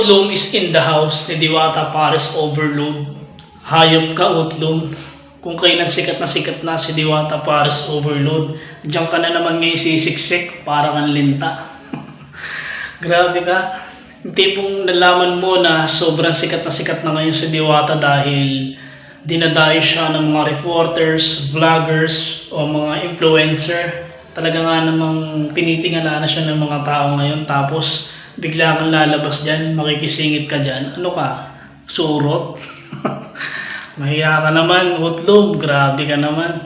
Utlong is in the house ni Diwata Paris Overload. Hayop ka, Utlong. Kung kailan sikat na sikat na si Diwata Paris Overload, diyan ka na naman ngayon sisiksik para kang linta. Grabe ka. Yung tipong nalaman mo na sobrang sikat na sikat na ngayon si Diwata dahil dinadayo siya ng mga reporters, vloggers, o mga influencer. Talaga nga namang tinitingala na siya ng mga tao ngayon tapos bigla kang lalabas dyan, makikisingit ka dyan. Ano ka? Surot? Mahiya ka naman, utlog. Grabe ka naman.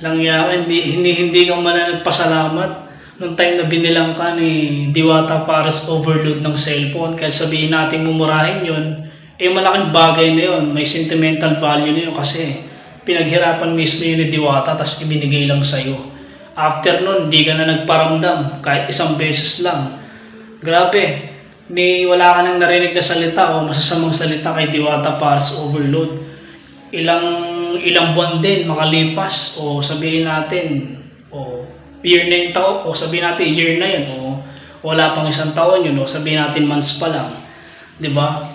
Lang ya, hindi, hindi, hindi ka man na nagpasalamat nung time na binilang ka ni Diwata Paris overload ng cellphone. Kaya sabihin natin mumurahin yun, eh malaking bagay na yun. May sentimental value na yun kasi pinaghirapan mismo yun ni Diwata tapos ibinigay lang sa'yo. After nun, di ka na nagparamdam kahit isang beses lang. Grabe, may wala ka nang narinig na salita o masasamang salita kay Diwata Paris overload. Ilang ilang buwan din makalipas o sabihin natin o year na yung taon o sabihin natin year na yun o wala pang isang taon yun o sabihin natin months pa lang di ba?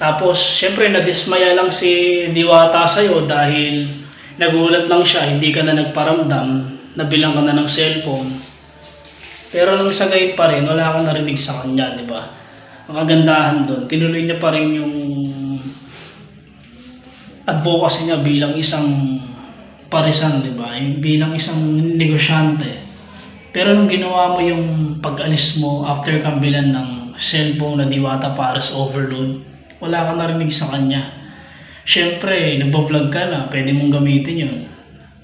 Tapos syempre nadismaya lang si Diwata sa'yo dahil nagulat lang siya hindi ka na nagparamdam nabilang ka na ng cellphone pero nung sa gayon pa rin wala kang narinig sa kanya di ba ang kagandahan doon tinuloy niya pa rin yung advocacy niya bilang isang parisan, di ba? Bilang isang negosyante. Pero nung ginawa mo yung pag-alis mo after kambilan ng cellphone na Diwata Paris Overload, wala ka narinig sa kanya. Siyempre, nagbo-vlog ka na, pwede mong gamitin yun.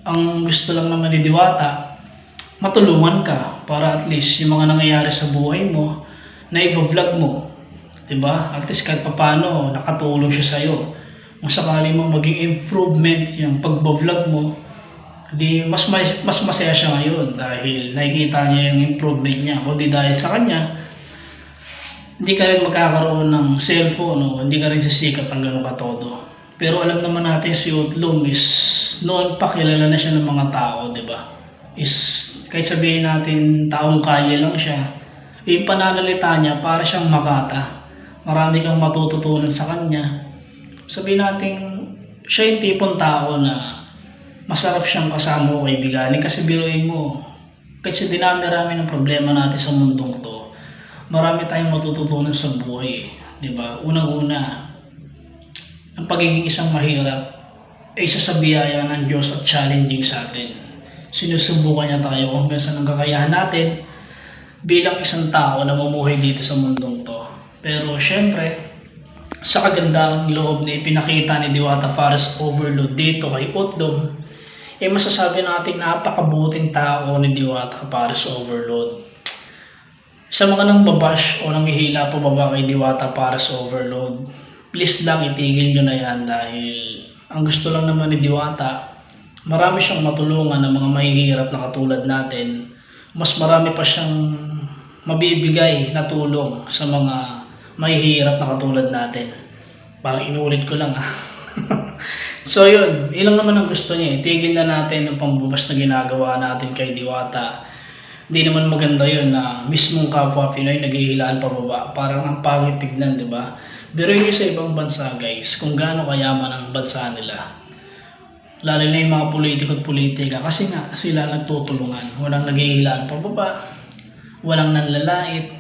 Ang gusto lang naman ni Diwata, matulungan ka para at least yung mga nangyayari sa buhay mo, na i-vlog mo. 'Di ba? At least kahit papano, nakatulong siya sa'yo kung sakali mo maging improvement yung pagbo-vlog mo, di mas mas, mas masaya siya ngayon dahil nakikita niya yung improvement niya. O di dahil sa kanya, hindi ka rin magkakaroon ng cellphone o hindi ka rin sisikat ng ganun katodo. Pero alam naman natin si Utlong is noon pa kilala na siya ng mga tao, di ba? Is kahit sabihin natin taong kaya lang siya, yung pananalita niya para siyang makata. Marami kang matututunan sa kanya. Sabihin natin siya yung tipong tao na masarap siyang kasama o kaibiganin kasi biruin mo kasi dinami-rami ng problema natin sa mundong to marami tayong matututunan sa buhay di ba? Unang-una ang pagiging isang mahirap ay isa sa biyaya ng Diyos at challenging sa atin sinusubukan niya tayo hanggang sa nagkakayahan natin bilang isang tao na mamuhay dito sa mundong to pero syempre sa kagandang loob na ipinakita ni Diwata Fares Overload dito kay Utlong, eh masasabi natin napakabuting tao ni Diwata Fares Overload. Sa mga nang babash o nanghihila po baba kay Diwata Fares Overload, please lang itigil nyo na yan dahil ang gusto lang naman ni Diwata, marami siyang matulungan ng mga mahihirap na katulad natin. Mas marami pa siyang mabibigay na tulong sa mga mahihirap na katulad natin. Parang inulit ko lang ah. so yun, ilang naman ang gusto niya. Itigil na natin ang pambubas na ginagawa natin kay Diwata. Hindi naman maganda yun na mismong kapwa Pinoy naghihilaan pababa. Parang ang pangit tignan, di ba? Pero yun sa ibang bansa guys, kung gaano kayaman ang bansa nila. Lalo na yung mga politiko at politika kasi nga sila nagtutulungan. Walang naghihilaan pababa, walang nanlalait,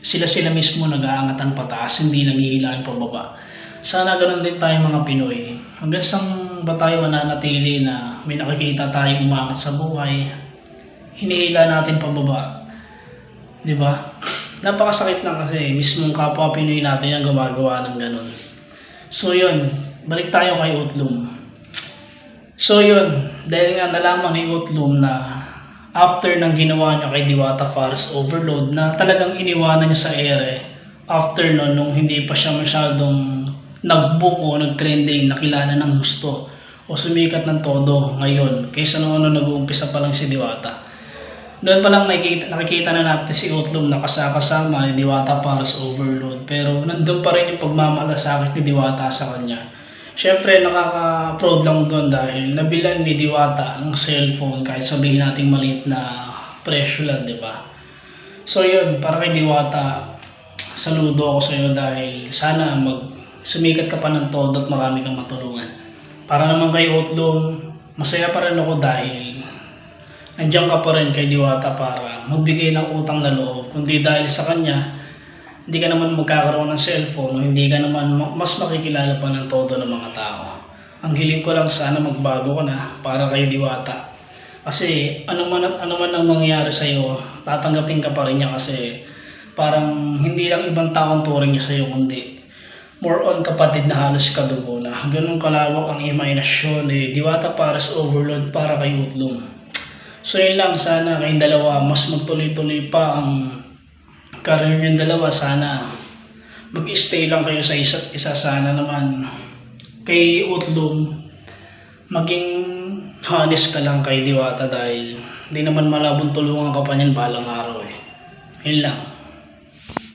sila-sila mismo nag-aangatan pataas, hindi nanghihilaan pababa. Sana ganun din tayo mga Pinoy. Hanggang saan ba tayo mananatili na may nakikita tayong umangat sa buhay, hinihila natin pababa. Di ba? Napakasakit lang kasi mismong kapwa Pinoy natin ang gumagawa ng ganun. So yun, balik tayo kay Utlum. So yun, dahil nga nalaman ni Utlum na after ng ginawa niya kay Diwata Fares Overload na talagang iniwanan niya sa ere after nun nung hindi pa siya masyadong nag-boom o nag-trending nakilala ng gusto o sumikat ng todo ngayon kaysa nung ano nag-uumpisa pa lang si Diwata. Doon pa lang nakikita, nakikita na natin si Utlum na kasakasama ni Diwata Fares Overload pero nandun pa rin yung pagmamalasakit ni Diwata sa kanya. Siyempre, nakaka-proud lang doon dahil nabilan ni Diwata ang cellphone kahit sabihin natin maliit na presyo lang, di ba? So yun, para kay Diwata, saludo ako sa iyo dahil sana mag sumikat ka pa ng todo at marami kang matulungan. Para naman kay Otlong, masaya pa rin ako dahil nandiyan ka pa rin kay Diwata para magbigay ng utang na loob. Kundi dahil sa kanya, hindi ka naman magkakaroon ng cellphone, hindi ka naman ma- mas makikilala pa ng todo ng mga tao. Ang hiling ko lang sana magbago ka na para kay Diwata. Kasi ano man ano ang mangyayari sa iyo, tatanggapin ka pa rin niya kasi parang hindi lang ibang taong turing niya sa iyo kundi more on kapatid na halos kadugo na. Ganun kalawak ang imahinasyon eh. Diwata Pares Overload para kay Utlong. So yun lang, sana kayong dalawa mas magtuloy-tuloy pa ang career niyong dalawa. Sana mag-stay lang kayo sa isa't isa. Sana naman kay Utlong maging honest ka lang kay Diwata dahil hindi naman malabong tulungan ka pa niyan balang araw eh. Yun lang.